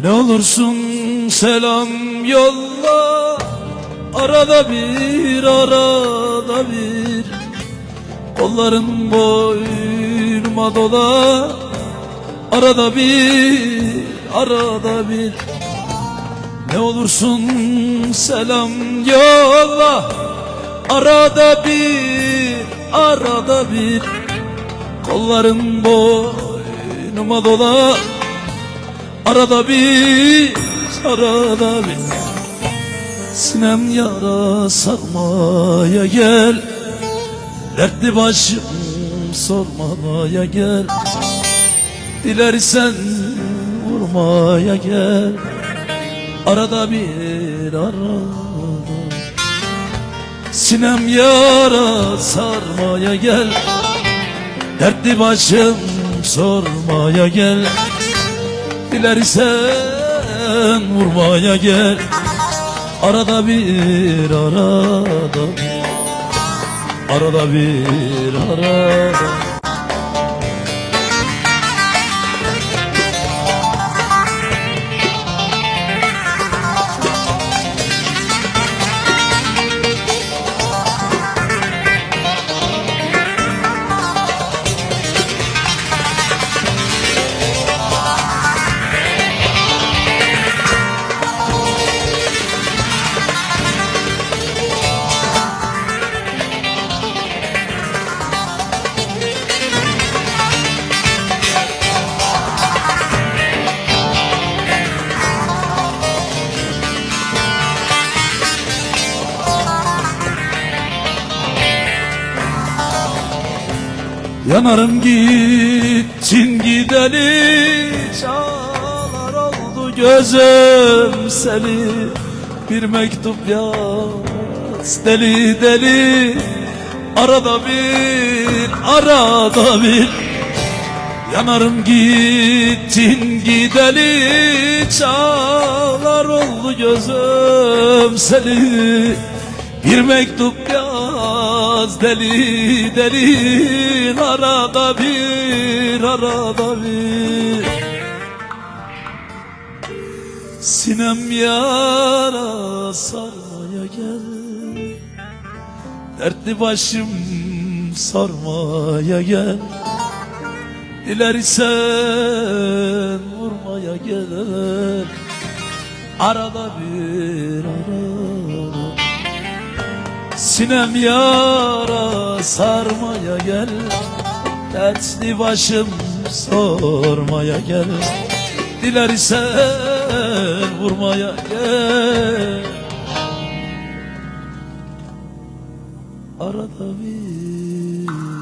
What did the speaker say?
Ne olursun selam yolla Arada bir arada bir. Kolların boynuma dola Arada bir arada bir. Ne olursun selam yolla Arada bir arada bir. Kolların boynuma dola Arada bir, arada bir. Sinem yara sarmaya gel. Dertli başım sormaya gel. Dilersen vurmaya gel. Arada bir, arada Sinem yara sarmaya gel. Dertli başım sormaya gel Dilersen vurmaya gel. Arada bir arada. Bir Arada bir arada Yanarım gittin gideli Çağlar oldu gözüm seni. Bir mektup yaz deli deli Arada bir arada bir Yanarım gittin gideli Çağlar oldu gözüm seni. Bir mektup yaz deli deli Arada bir arada bir. Sinem yara sarmaya gel Dertli başım sarmaya gel. Dilersen vurmaya gel Arada bir arada Sinem yara sarmaya gel Dertli başım sormaya gel. Dilersen vurmaya gel. Arada bir